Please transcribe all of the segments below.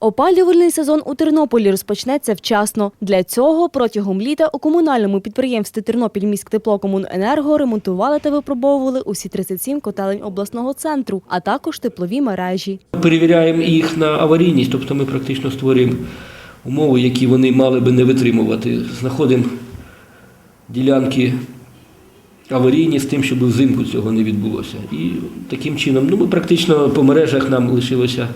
Опалювальний сезон у Тернополі розпочнеться вчасно. Для цього протягом літа у комунальному підприємстві Тернопільміськтеплокомуненерго ремонтували та випробовували усі 37 котелень обласного центру, а також теплові мережі. Перевіряємо їх на аварійність, тобто ми практично створюємо умови, які вони мали би не витримувати. Знаходимо ділянки аварійні з тим, щоб взимку цього не відбулося. І таким чином, ну ми практично по мережах нам лишилося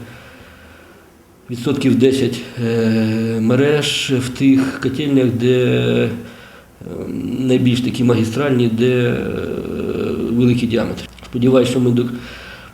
відсотків 10 е, мереж в тих котельнях, де е, найбільш такі магістральні, де е, великий діаметр. Сподіваюся, що ми до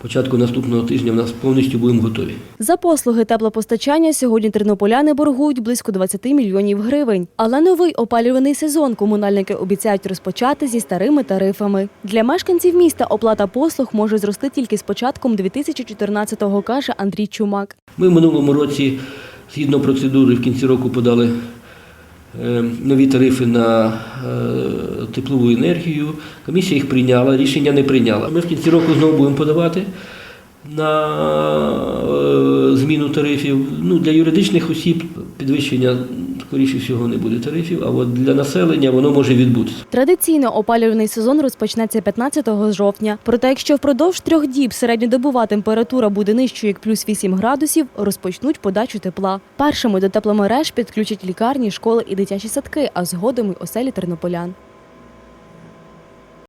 початку наступного тижня в нас повністю будемо готові. За послуги теплопостачання сьогодні тернополяни боргують близько 20 мільйонів гривень. Але новий опалюваний сезон комунальники обіцяють розпочати зі старими тарифами. Для мешканців міста оплата послуг може зрости тільки з початком 2014-го, каже Андрій Чумак. Ми в минулому році, згідно процедури, в кінці року подали е, нові тарифи на е, теплову енергію. Комісія їх прийняла, рішення не прийняла. Ми в кінці року знову будемо подавати на е, зміну тарифів. Ну, для юридичних осіб підвищення, скоріше всього, не буде тарифів, а от для населення воно може відбутися. Традиційно опалювальний сезон розпочнеться 15 жовтня. Проте, якщо впродовж трьох діб середньодобова температура буде нижчою як плюс 8 градусів, розпочнуть подачу тепла. Першими до тепломереж підключать лікарні, школи і дитячі садки, а згодом й оселі тернополян.